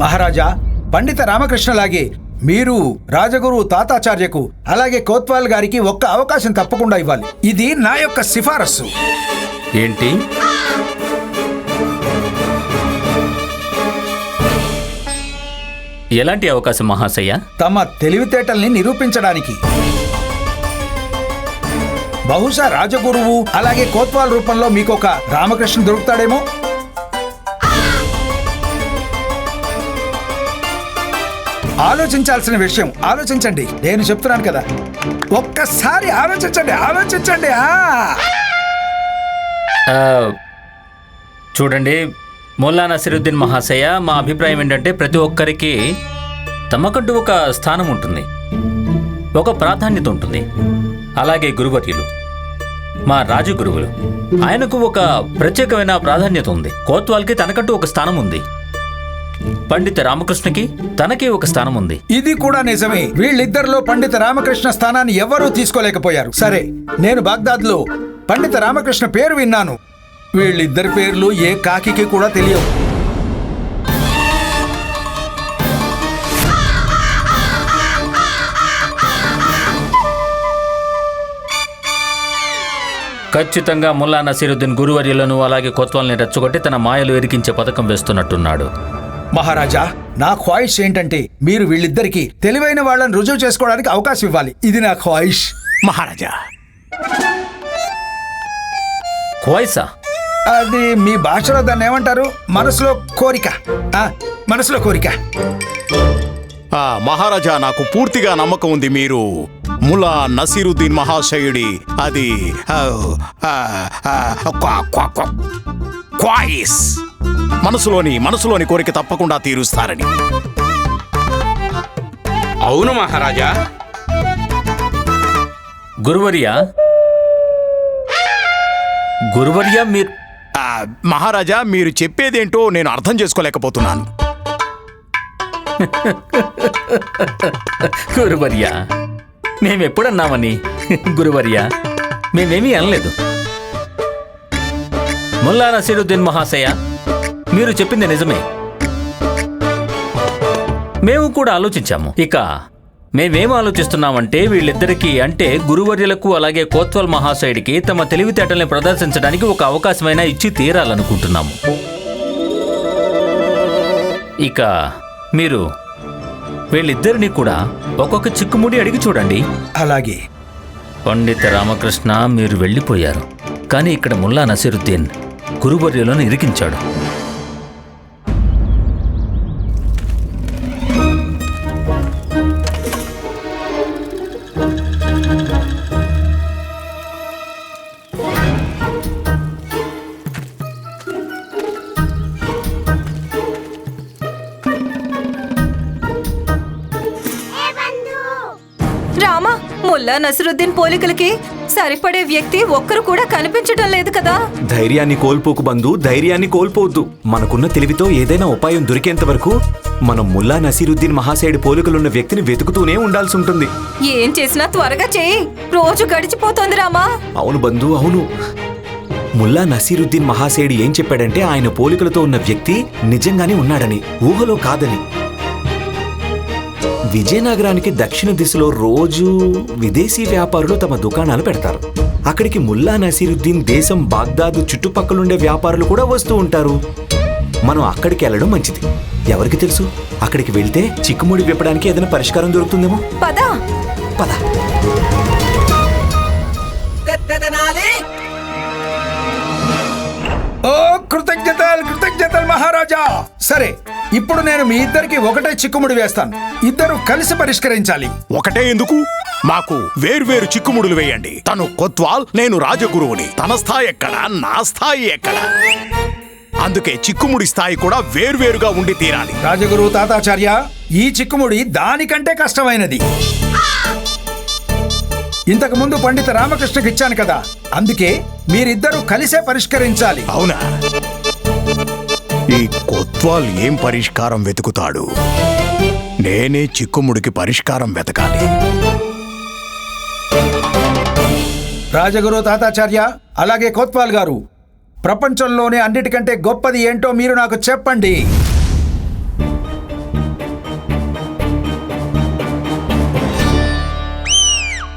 మహారాజా పండిత రామకృష్ణలాగే మీరు రాజగురు తాతాచార్యకు అలాగే కోత్వాల్ గారికి ఒక్క అవకాశం తప్పకుండా ఇవ్వాలి. ఇది నా యొక్క సిఫారసు. ఏంటి? ఎలాంటి అవకాశం మహాశయ తమ తెలివితేటల్ని నిరూపించడానికి. బహుశా రాజగురువు అలాగే కోత్వాల్ రూపంలో మీకు ఒక రామకృష్ణ దొరుకుతాడేమో? ఆలోచించాల్సిన విషయం ఆలోచించండి. నేను చెప్తున్నాను కదా. ఒక్కసారి ఆలోచించండి ఆలోచించండి చూడండి మొల్లా నసిరుద్దీన్ మహాశయ మా అభిప్రాయం ఏంటంటే ప్రతి ఒక్కరికి తమకంటూ ఒక స్థానం ఉంటుంది. ఒక ప్రాధాన్యత ఉంటుంది. అలాగే గురువర్యులు మా రాజగురువులు. ఆయనకు ఒక ప్రత్యేకమైన ప్రాధాన్యత ఉంది. కోత్వాల్కి తనకంటూ ఒక స్థానం ఉంది. పండిత రామకృష్ణకి తనకి ఒక స్థానం ఉంది. ఇది కూడా నిజమే. వీళ్ళిద్దరిలో పండిత రామకృష్ణ స్థానాన్ని ఎవరూ తీసుకోలేకపోయారు. సరే నేను బాగ్దాద్లో పండిత రామకృష్ణ పేరు విన్నాను. వీళ్ళిద్దరి పేర్లు ఏ కాకికి కూడా తెలియవు. ఖచ్చితంగా ముల్లా నసీరుద్దీన్ గురువర్యులను అలాగే కొత్వాల్ని రెచ్చగొట్టి తన మాయలు ఎరికించే పథకం వేస్తున్నట్టున్నాడు. మహారాజా నా ఖ్వాయిష్ ఏంటంటే మీరు వీళ్ళిద్దరికి తెలివైన వాళ్ళని రుజువు చేసుకోవడానికి అవకాశం ఇవ్వాలి. ఇది నా ఖ్వాయిష్ మహారాజా. క్వైసా అది మీ భాషలో దాన్ని ఏమంటారు? మనసులో కోరిక. ఆ, మనసులో కోరిక. ఆ, మహారాజా నాకు పూర్తిగా నమ్మకం ఉంది మీరు ములా నసీరుద్దీన్ మహాశయుడి అది ఆ, ఆ, ఆ, క్వా- క్వా- క్వా- క్వాయిస్ మనసులోని మనసులోని కోరిక తప్పకుండా తీరుస్తారని. అవును మహారాజా. గురువర్య గురువర్య మీరు ఆ, మహారాజా మీరు చెప్పేదేంటో నేను అర్థం చేసుకోలేకపోతున్నాను. గురువర్య మేమెప్పుడన్నామని గురువర్య మేమేమీ అనలేదు. ముల్లా నసీరుద్దీన్ మహాశయ మీరు చెప్పింది నిజమే. మేము కూడా ఆలోచించాము. ఇక మేమేం ఆలోచిస్తున్నామంటే వీళ్ళిద్దరికీ అంటే గురువర్యులకు అలాగే కోత్వల్ మహాశయుడికి తమ తెలివితేటల్ని ప్రదర్శించడానికి ఒక అవకాశమైనా ఇచ్చి తీరాలనుకుంటున్నాము. ఇక మీరు వీళ్ళిద్దరిని కూడా ఒక్కొక్క చిక్కుముడి అడిగి చూడండి. అలాగే. పండిత రామకృష్ణ మీరు వెళ్ళిపోయారు. కానీ ఇక్కడ ముల్లా నసీరుద్దీన్ గురువర్యులను ఇరికించాడు. ముల్లా నసరుద్దీన్ పోలికలకి సరిపడే వ్యక్తి ఒక్కరు కూడా కనిపించడం లేదు కదా. ధైర్యాన్ని కోల్పోకు బంధు ధైర్యాన్ని కోల్పోవద్దు. మనకున్న తెలివితో ఏదైనా ఉపాయం దొరికేంత వరకు మనం ముల్లా నసీరుద్దీన్ మహాశయుడి పోలికలున్న వ్యక్తిని వెతుకుతూనే ఉండాల్సి ఉంటుంది. ఏం చేసినా త్వరగా చేయి. రోజు గడిచిపోతోంది రామా. అవును బంధు అవును. ముల్లా నసీరుద్దీన్ మహాశయుడు ఏం చెప్పాడంటే ఆయన పోలికలతో ఉన్న వ్యక్తి నిజంగానే ఉన్నాడని ఊహలో కాదని. విజయనగరానికి దక్షిణ దిశలో రోజు విదేశీ వ్యాపారులు తమ దుకాణాలు పెడతారు. అక్కడికి ముల్లా నసీరుద్దీన్ దేశం బాగ్దాదు చుట్టుపక్కలుండే వ్యాపారులు కూడా వస్తూ ఉంటారు. మనం అక్కడికి వెళ్ళడం మంచిది. ఎవరికి తెలుసు? అక్కడికి వెళ్తే చిక్కుముడి విప్పడానికి ఏదైనా పరిష్కారం దొరుకుతుందేమో? పదా. పద. ఓ కృతజ్ఞతలు కృతజ్ఞతలు మహారాజా. సరే ఇప్పుడు నేను మీ ఇద్దరికి ఒకటే చిక్కుముడి వేస్తాను. ఇద్దరు కలిసి పరిష్కరించాలి. ఒకటే ఎందుకు? మాకు వేర్వేరు చిక్కుముడులు వేయండి. తను కొత్వాల్ నేను రాజగురువుని. తన స్థాయి ఎక్కడ? నా స్థాయి ఎక్కడ? అందుకే చిక్కుముడి స్థాయి కూడా వేర్వేరుగా ఉండి తీరాలి. రాజగురు తాతాచార్య ఈ చిక్కుముడి దానికంటే కష్టమైనది. ఇంతకు ముందు పండిత రామకృష్ణకి ఇచ్చాను కదా. అందుకే మీరిద్దరూ కలిసే పరిష్కరించాలి. అవునా? ఈ కొత్వాల్ ఏం పరిష్కారం వెతుకుతాడు? నేనే చిక్కుముడికి పరిష్కారం వెతకాలి. రాజగురు తాతాచార్య అలాగే కోత్వాల్ గారు ప్రపంచంలోనే అన్నిటికంటే గొప్పది ఏంటో మీరు నాకు చెప్పండి.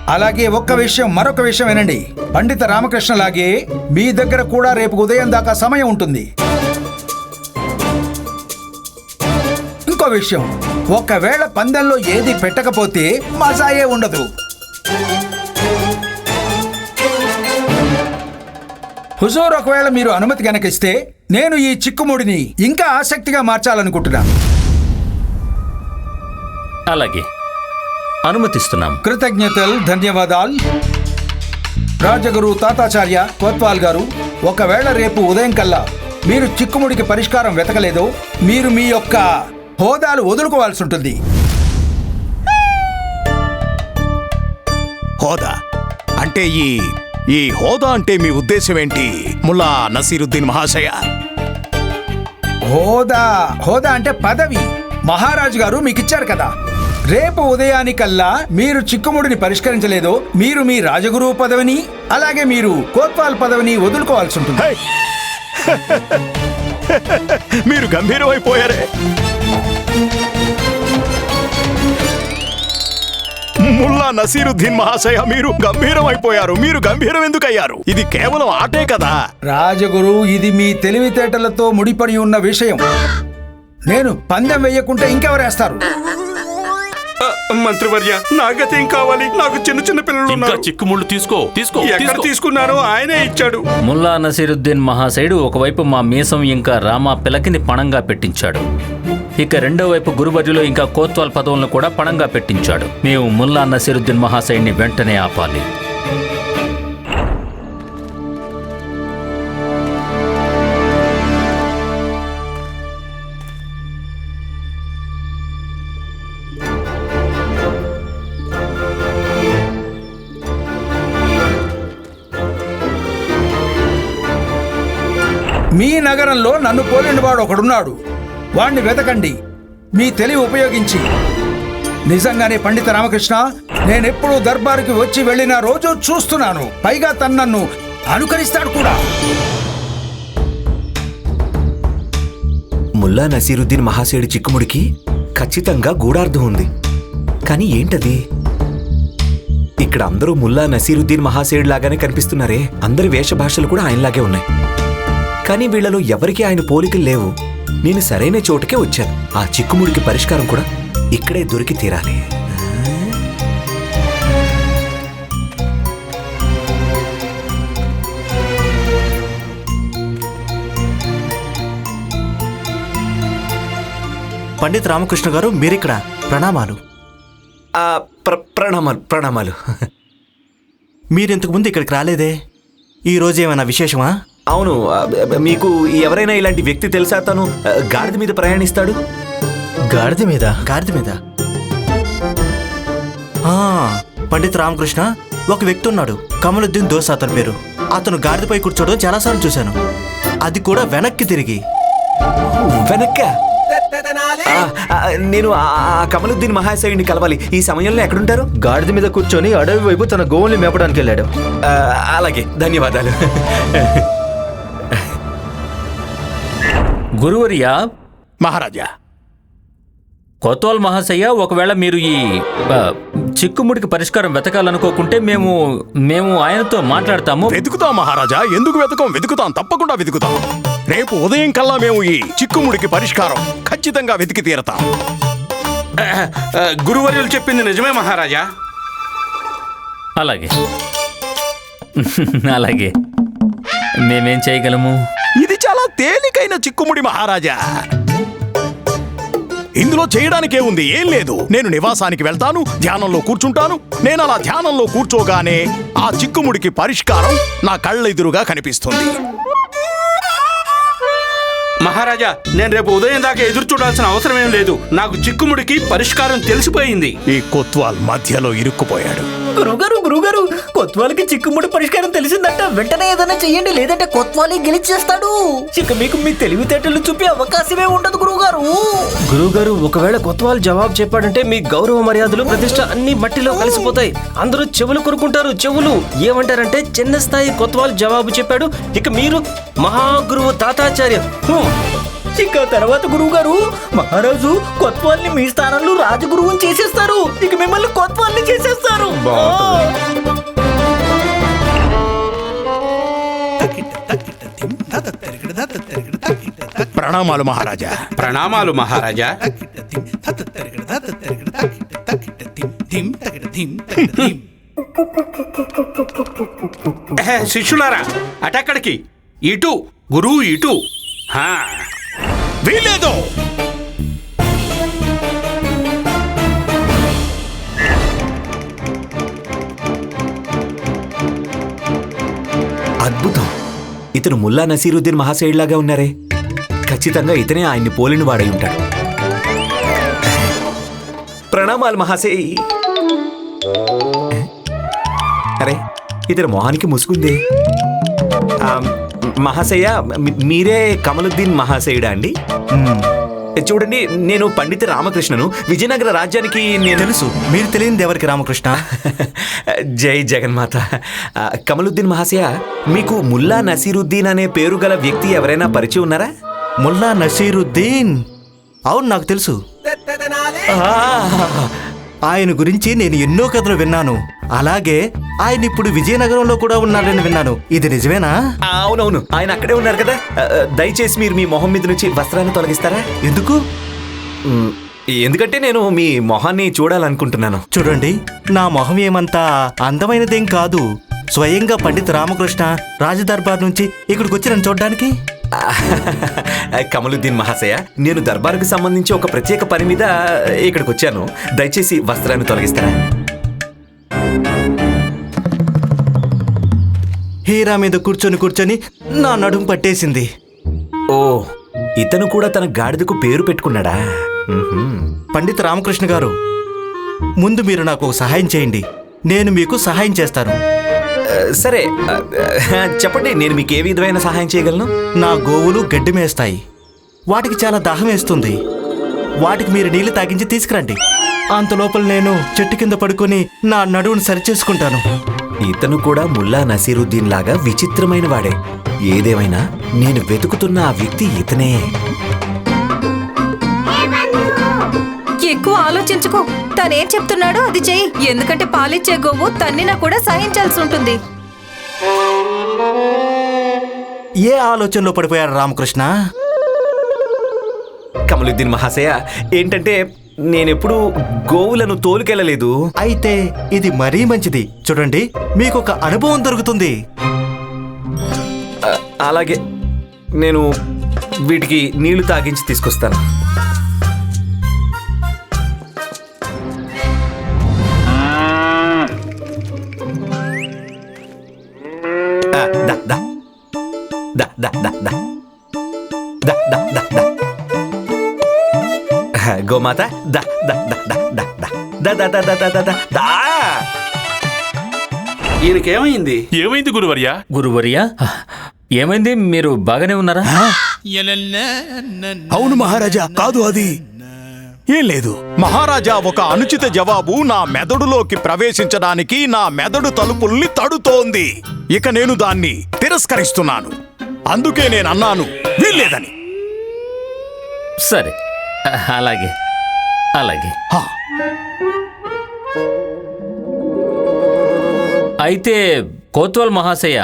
అలాగే ఒక్క విషయం మరొక విషయం వినండి. పండిత రామకృష్ణ లాగే మీ దగ్గర కూడా రేపు ఉదయం దాకా సమయం ఉంటుంది. ఇంకో విషయం. ఒకవేళ పందెంలో ఏది పెట్టకపోతే మజాయే ఉండదు. హుజూర్ ఒకవేళ మీరు అనుమతి గనక ఇస్తే నేను ఈ చిక్కుముడిని ఇంకా ఆసక్తిగా మార్చాలనుకుంటున్నాను అలాగే. అనుమతిస్తున్నాం. కృతజ్ఞతలు ధన్యవాదాలు. రాజగురు తాతాచార్య కోత్వాల్ గారు ఒకవేళ రేపు ఉదయం కల్లా మీరు చిక్కుముడికి పరిష్కారం వెతకలేదో మీరు మీ యొక్క హోదాలు వదులుకోవాల్సి ఉంటుంది. హోదా? అంటే ఈ ఈ హోదా అంటే మీ ఉద్దేశం ఏంటి? ముల్లా నసీరుద్దీన్ మహాశయ. హోదా హోదా అంటే పదవి. మహారాజు గారు మీకు ఇచ్చారు కదా. రేపు ఉదయానికల్లా మీరు చిక్కుముడిని పరిష్కరించలేదో మీరు మీ రాజగురువు పదవిని అలాగే మీరు కోత్వాల్ పదవిని వదులుకోవాల్సి ఉంటుంది! మీరు గంభీరమైపోయారే. ముల్లా నసీరుద్దీన్ మహాశయ మీరు గంభీరమైపోయారు. మీరు గంభీరం ఎందుకు అయ్యారు ఇది కేవలం ఆటే కదా? రాజగురు ఇది మీ తెలివితేటలతో ముడిపడి ఉన్న విషయం. నేను పందెం వేయకుంటే ఇంకెవరేస్తారు? మంత్రివర్య నాగతేం కావాలి? నాకు చిన్న చిన్న పిల్లలు ఇంకా ఉన్నారు. చిక్కుముళ్ళు తీసుకో తీసుకో ఎక్కడ తీసుకో. తీసుకున్నారో ఆయనే ఇచ్చాడు. ముల్లా నసీరుద్దీన్ మహాశయుడు ఒకవైపు మా మీసం ఇంకా రామా పిలకిని పణంగా పెట్టించాడు. ఇక రెండో వైపు గురుబడిలో ఇంకా కోత్వాల్ పదవులను కూడా పణంగా పెట్టించాడు. మేము ముల్లా నసీరుద్దీన్ మహాశయుణ్ణి వెంటనే ఆపాలి. మీ నగరంలో నన్ను పోలిన వాడు ఒకడున్నాడు. వాణ్ణి వెతకండి. మీ తెలివి ఉపయోగించి. నిజంగానే పండిత రామకృష్ణ నేనెప్పుడు దర్బారుకి వచ్చి వెళ్ళిన రోజు చూస్తున్నాను. పైగా తను నన్ను అనుకరిస్తాడు కూడా. ముల్లా నసీరుద్దీన్ మహాశయుడి చిక్కుముడికి ఖచ్చితంగా గూఢార్థం ఉంది. కానీ ఏంటది? ఇక్కడ అందరూ ముల్లా నసీరుద్దీన్ మహాశయుడు లాగానే కనిపిస్తున్నారే. అందరి వేషభాషలు కూడా ఆయనలాగే ఉన్నాయి. కానీ వీళ్ళలో ఎవరికీ ఆయన పోలికలు లేవు. నేను సరైన చోటుకే వచ్చాను. ఆ చిక్కుముడికి పరిష్కారం కూడా ఇక్కడే దొరికి తీరాలి. పండిత్ రామకృష్ణ గారు మీరిక్కడ ప్రణామాలు. ప్ర ప్రణామాలు ప్రణామాలు. మీరు ఇంతకు ముందు ఇక్కడికి రాలేదే? ఈ రోజు ఏమైనా విశేషమా? అవును మీకు ఎవరైనా ఇలాంటి వ్యక్తి తెలుసా తను? గాడిద మీద ప్రయాణిస్తాడు? గాడిద మీద? గాడిద మీద. ఆ, పండిత్ రామకృష్ణ ఒక వ్యక్తి ఉన్నాడు. కమలుద్దీన్ దోస్ అతని పేరు. అతను గాడిదపై కూర్చోవడం చాలాసార్లు చూశాను. అది కూడా వెనక్కి తిరిగి. వెనక్క? నేను కమలుద్దీన్ మహాశయుడిని కలవాలి. ఈ సమయంలో ఎక్కడుంటారు? గాడిద మీద కూర్చొని అడవి వైపు తన గోవుల్ని మేపడానికి వెళ్ళాడు. అలాగే. ధన్యవాదాలు. గురువర్యా మహారాజా. కోత్వాల్ మహాశయ ఒకవేళ మీరు ఈ చిక్కుముడికి పరిష్కారం వెతకాలనుకోకుంటే మేము మేము ఆయనతో మాట్లాడతాము. వెతుకుతాం మహారాజా ఎందుకు వెతకం? వెతుకుతాం తప్పకుండా వెతుకుతాం. రేపు ఉదయం కల్లా మేము ఈ చిక్కుముడికి పరిష్కారం ఖచ్చితంగా వెతికి తీరతాం. గురువర్యులు చెప్పింది నిజమే మహారాజా. అలాగే. అలాగే. మేమేం చేయగలము? చాలా తేలికైన చిక్కుముడి మహారాజా. ఇందులో చేయడానికే ఉంది ఏం లేదు. నేను నివాసానికి వెళ్తాను ధ్యానంలో కూర్చుంటాను. నేను అలా ధ్యానంలో కూర్చోగానే ఆ చిక్కుముడికి పరిష్కారం నా కళ్ళెదురుగా కనిపిస్తుంది. మహారాజా నేను రేపు ఉదయం దాకా ఎదురు చూడాల్సిన అవసరం ఏం లేదు. నాకు చిక్కుముడికి పరిష్కారం తెలిసిపోయింది. ఈ కొత్వాల్ మధ్యలో ఇరుక్కుపోయాడు. గురుగారు గురుగారు కొత్వాలకి చిక్కుముడి పరిష్కారం తెలిసిందంట. వెంటనే ఏదైనా చెయ్యండి లేదంటే కొత్వాలి గెలిచేస్తాడు. ఇక మీకు మీ తెలివితేటలు చూపే అవకాశమే ఉండదు గురుగారు గురుగారు ఒకవేళ కొత్వాల్ జవాబు చెప్పాడంటే మీ గౌరవ మర్యాదలు ప్రతిష్ట అన్ని మట్టిలో కలిసిపోతాయి. అందరూ చెవులు కొరుకుంటారు చెవులు. ఏమంటారంటే చిన్న స్థాయి కొత్వాల్ జవాబు చెప్పాడు. ఇక మీరు మహాగురువు తాతాచార్య. ఇక తర్వాత గురువు గారు మహారాజు కొత్వాల్ని మీ స్థానంలో రాజగురువుని చేసేస్తారు. ఇక మిమ్మల్ని కొత్వాల్ని చేసేస్తారు ప్రణామాలు మహారాజా. ప్రణామాలు మహారాజా. ఎహె, శిష్యులారా అటెక్కడికి ఇటు గురువు ఇటు. హా. వీలేదు అద్భుతం. ఇతను ముల్లా నసీరుద్దీన్ మహాశయుడిలాగా ఉన్నారే. ఖచ్చితంగా ఇతనే ఆయన్ని పోలిన వాడై ఉంటాడు. ప్రణామాలు మహాశయ్. అరే ఇతని మొహానికి ముసుగుంది. మహాశయ మీరే కమలుద్దీన్ మహాశయుడా అండి? చూడండి నేను పండిత రామకృష్ణను. విజయనగర రాజ్యానికి నేను తెలుసు. మీరు తెలియనిది ఎవరికి రామకృష్ణ? జై జగన్మాత. కమలుద్దీన్ మహాశయ మీకు ముల్లా నసీరుద్దీన్ అనే పేరు గల వ్యక్తి ఎవరైనా పరిచయం ఉన్నారా? ముల్లా నసీరుద్దీన్. అవును నాకు తెలుసు. ఆయన గురించి నేను ఎన్నో కథలు విన్నాను. అలాగే ఆయన ఇప్పుడు విజయనగరంలో కూడా ఉన్నాడని విన్నాను. ఇది నిజమేనా? అవునవును. ఆయన అక్కడే ఉన్నారు కదా. దయచేసి మీరు మీ మొహం మీద నుంచి వస్త్రాన్ని తొలగిస్తారా? ఎందుకు? ఎందుకంటే నేను మీ మొహాన్ని చూడాలనుకుంటున్నాను. చూడండి నా మొహం ఏమంతా అందమైనదేం కాదు. స్వయంగా పండిత్ రామకృష్ణ రాజదర్బార్ నుంచి ఇక్కడికి వచ్చి నన్ను చూడడానికి? కమలుద్దీన్ మహాశయ నేను దర్బారుకు సంబంధించి ఒక ప్రత్యేక పని మీద ఇక్కడికి వచ్చాను దయచేసి వస్త్రాన్ని తొలగిస్తారా? హీరా మీద కూర్చొని కూర్చొని నా నడుము పట్టేసింది. ఓ ఇతను కూడా తన గాడిదకు పేరు పెట్టుకున్నాడా. పండిత్ రామకృష్ణ గారు ముందు మీరు నాకు ఒక సహాయం చేయండి. నేను మీకు సహాయం చేస్తాను. సరే చెప్పండి నేను మీకు ఏ విధమైన సహాయం చేయగలను? నా గోవులు గడ్డి మేస్తాయి. వాటికి చాలా దాహం వేస్తుంది. వాటికి మీరు నీళ్ళు తాగించి తీసుకురండి. అంత లోపల నేను చెట్టు కింద పడుకొని నా నడువును సరిచేసుకుంటాను. ఇతను కూడా ముల్లా నసీరుద్దీన్ లాగా విచిత్రమైన వాడే. ఏదేమైనా నేను వెతుకుతున్న ఆ వ్యక్తి ఇతనే. ఎక్కువ ఆలోచించుకో. తనేం చెప్తున్నాడో అది చెయ్యి. ఎందుకంటే పాలిచ్చే గోవు తన్నినా కూడా సహించాల్సి ఉంటుంది. ఏ ఆలోచనలో పడిపోయారు రామకృష్ణ? కమలుద్దీన్ మహాశయ ఏంటంటే నేనెప్పుడు గోవులను తోలుకెళ్ళలేదు. అయితే ఇది మరీ మంచిది. చూడండి మీకు ఒక అనుభవం దొరుకుతుంది. అలాగే నేను వీటికి నీళ్ళు తాగించి తీసుకొస్తాను. గోమాత దా దా దా దా దా దా దా దా దా దా దా దా దా దా ఈయనకేమైంది ఏమైంది గురువర్య గురువర్య ఏమైంది మీరు బాగానే ఉన్నారా అవును మహారాజా కాదు అది ఏం లేదు మహారాజా ఒక అనుచిత జవాబు నా మెదడులోకి ప్రవేశించడానికి నా మెదడు తలుపుల్ని తడుతోంది ఇక నేను దాన్ని తిరస్కరిస్తున్నాను అందుకే నేను అన్నాను వీల్లేదని సరే అలాగే అలాగే. హా, అయితే కోత్వాల్ మహాశయ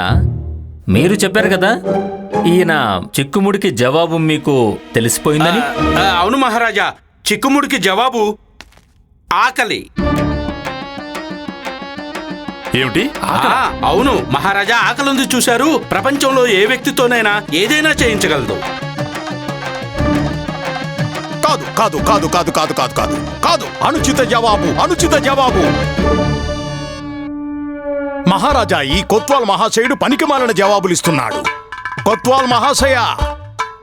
మీరు చెప్పారు కదా ఈయన చిక్కుముడికి జవాబు మీకు తెలిసిపోయిందని? అవును మహారాజా చిక్కుముడికి జవాబు ఆకలి. ఏమిటి? అవును మహారాజా ఆకలి ఉంది చూశారు ప్రపంచంలో ఏ వ్యక్తితోనైనా ఏదైనా చేయించగలదు. కాదు కాదు కాదు కాదు కాదు కాదు కాదు. కాదు అనుచిత జవాబు అనుచిత జవాబు. మహారాజా ఈ కొత్వాల్ మహాశయుడు పనికిమాలిన జవాబులిస్తున్నాడు కొత్వాల్ మహాశయ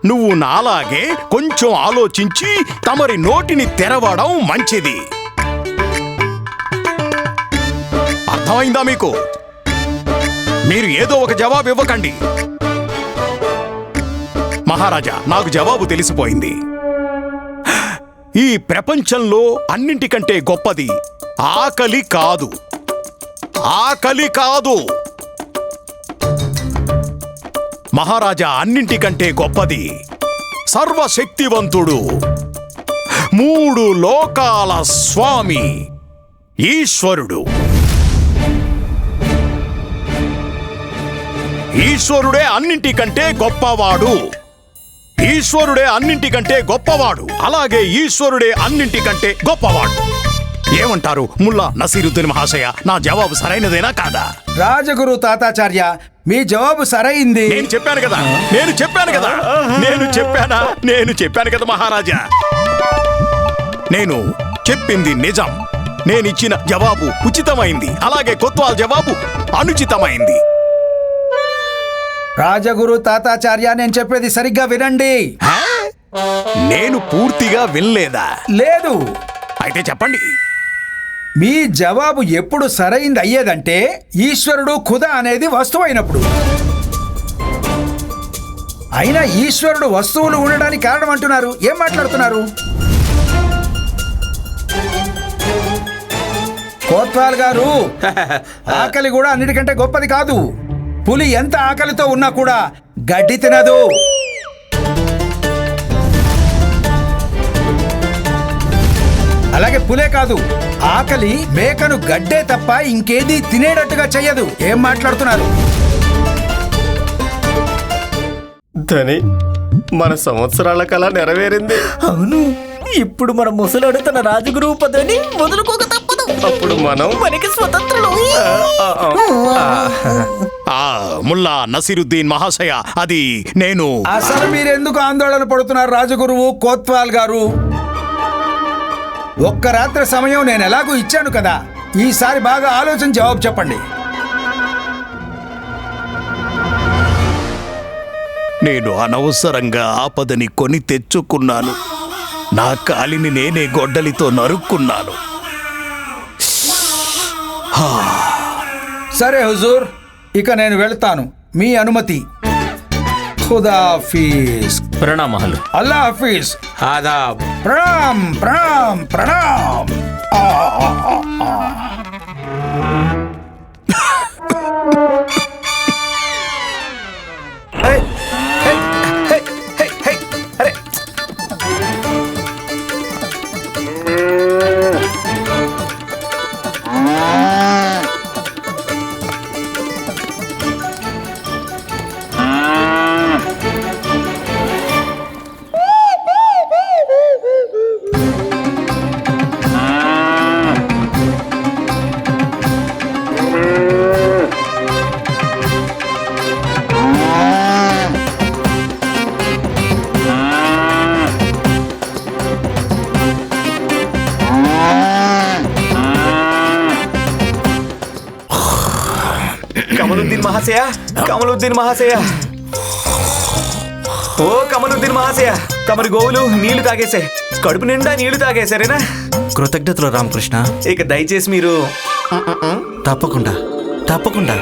నువ్వు నాలాగే కొంచెం ఆలోచించి తమరి నోటిని తెరవడం మంచిది. అర్థమైందా మీకు? మీరు ఏదో ఒక జవాబు ఇవ్వకండి. మహారాజా నాకు జవాబు తెలిసిపోయింది. ఈ ప్రపంచంలో అన్నింటికంటే గొప్పది ఆకలి కాదు. ఆకలి కాదు. మహారాజా అన్నింటికంటే గొప్పది సర్వశక్తివంతుడు మూడు లోకాల స్వామి ఈశ్వరుడు. ఈశ్వరుడే అన్నింటికంటే గొప్పవాడు. ఈశ్వరుడే అన్నింటికంటే గొప్పవాడు. అలాగే ఈశ్వరుడే అన్నింటికంటే గొప్పవాడు. ఏమంటారు ముల్లా నసీరుద్దీన్ మహాశయ? నా జవాబు సరైనదేనా కాదా? రాజగురు తాతాచార్య మీ జవాబు సరైంది. నేను చెప్పాను కదా నేను చెప్పాను కదా నేను చెప్పానా నేను చెప్పాను కదా మహారాజా. నేను చెప్పింది నిజం. నేనిచ్చిన జవాబు ఉచితమైంది. అలాగే కొత్వాల్ జవాబు అనుచితమైంది. రాజగురు తాతాచార్య నేను చెప్పేది సరిగ్గా వినండి? నేను పూర్తిగా వినలేదా? లేదు. అయితే చెప్పండి. మీ జవాబు ఎప్పుడు సరైంది అయ్యేదంటే ఈశ్వరుడు ఖుదా అనేది వస్తువు అయినప్పుడు అయినా ఈశ్వరుడు వస్తువులు ఉండడానికి కారణం అంటున్నారు. ఏం మాట్లాడుతున్నారు? కోత్వాల్ గారు ఆకలి కూడా అన్నిటికంటే గొప్పది కాదు. పులి ఎంత ఆకలితో ఉన్నా కూడా గడ్డి తినదు. అలాగే పులే కాదు ఆకలి మేకను గడ్డే తప్ప ఇంకేదీ తినేటట్టుగా చెయ్యదు. ఏం మాట్లాడుతున్నారు? ధని మన సంవత్సరాల కళ నెరవేరింది. అవును ఇప్పుడు మన ముసలాడు తన రాజగురువు పదవిని వదులుకోక అప్పుడు మనం మనకి స్వతంత్రులు. ఆ ముల్లా నసీరుద్దీన్ మహాశయ అది నేను. అసలు మీరెందుకు ఆందోళన పడుతున్నారు రాజగురువు కోత్వాల్ గారు? ఒక్క రాత్రి సమయం నేను ఎలాగూ ఇచ్చాను కదా. ఈసారి బాగా ఆలోచన జవాబు చెప్పండి. నేను అనవసరంగా ఆపదని కొని తెచ్చుకున్నాను. నా కాలిని నేనే గొడ్డలితో నరుక్కున్నాను. సరే హుజూర్ ఇక నేను వెళ్తాను. మీ అనుమతి. ఖుదాఫీజ్ ప్రణామాలు. అల్లా హఫీజ్. ఆదాబ్. ప్రణామ్ ప్రణామ్ ప్రణామ్. మహాశయ కమలుద్దీన్ మహాశయ. ఓ కమలుద్దీన్ మహాశయ తమరి గోవులు నీళ్ళు తాగేశాయి. కడుపు నిండా నీళ్ళు తాగేశారేనా కృతజ్ఞతలు రామకృష్ణ. ఇక దయచేసి మీరు తప్పకుండా తప్పకుండా.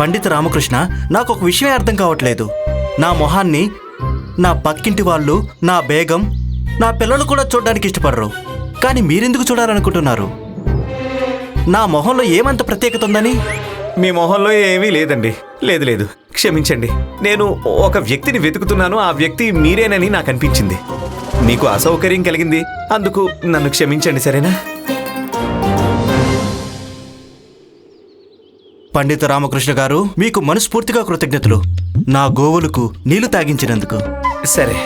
పండిత రామకృష్ణ నాకు ఒక విషయం అర్థం కావట్లేదు. నా మొహాన్ని నా పక్కింటి వాళ్ళు నా బేగం నా పిల్లలు కూడా చూడడానికి ఇష్టపడరు. కానీ మీరెందుకు చూడాలనుకుంటున్నారు? నా మొహంలో ఏమంత ప్రత్యేకత ఉందని? మీ మొహంలో ఏమీ లేదండి. లేదు లేదు. క్షమించండి. నేను ఒక వ్యక్తిని వెతుకుతున్నాను. ఆ వ్యక్తి మీరేనని నాకు అనిపించింది. మీకు అసౌకర్యం కలిగింది. అందుకు నన్ను క్షమించండి సరేనా? పండిత రామకృష్ణ గారు మీకు మనస్ఫూర్తిగా కృతజ్ఞతలు. నా గోవులకు నీళ్ళు తాగించినందుకు. సరే.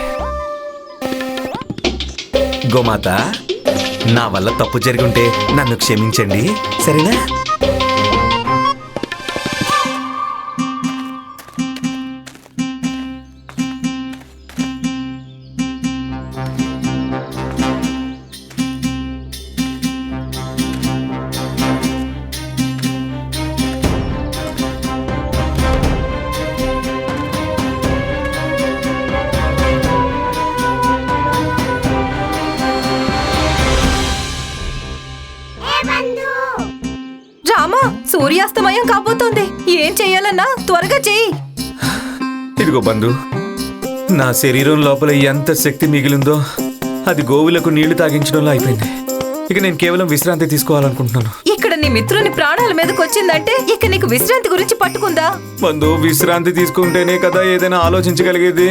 గోమాత నా వల్ల తప్పు జరిగి ఉంటే నన్ను క్షమించండి. సరేనా? సూర్యాస్తమయం కాబోతోంది. ఏం చెయ్యాలన్నా త్వరగా చెయ్యి ఇదిగో బంధు నా శరీరం లోపల ఎంత శక్తి మిగిలిందో అది గోవులకు నీళ్ళు తాగించడంలో అయిపోయింది. ఇక నేను కేవలం విశ్రాంతి తీసుకోవాలనుకుంటున్నాను. ఇక్కడ నీ మిత్రుని ప్రాణాల మీదకి వచ్చిందంటే ఇక నీకు విశ్రాంతి గురించి పట్టుకుందా? మందు విశ్రాంతి తీసుకుంటేనే కదా ఏదైనా ఆలోచించగలిగేది?